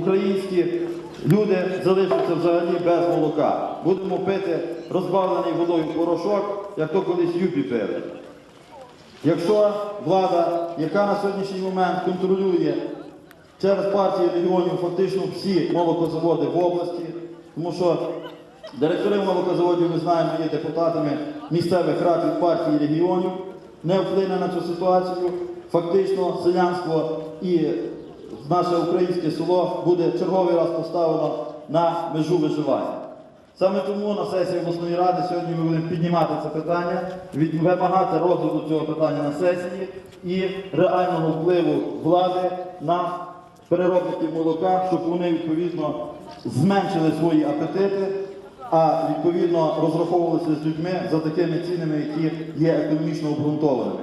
Українські люди залишаться взагалі без молока. Будемо пити розбавлений водою порошок, як то колись юпі пили. Якщо влада, яка на сьогоднішній момент контролює через партії регіонів фактично всі молокозаводи в області, тому що директори молокозаводів, ми знаємо, є депутатами місцевих рад від партії регіонів, не вплине на цю ситуацію. Фактично селянство і наше українське село буде черговий раз поставлено на межу виживання. Саме тому на сесії обласної ради сьогодні ми будемо піднімати це питання, вимагати розгляду цього питання на сесії і реального впливу влади на переробників молока, щоб вони відповідно зменшили свої апетити, а відповідно розраховувалися з людьми за такими цінами, які є економічно обґрунтованими.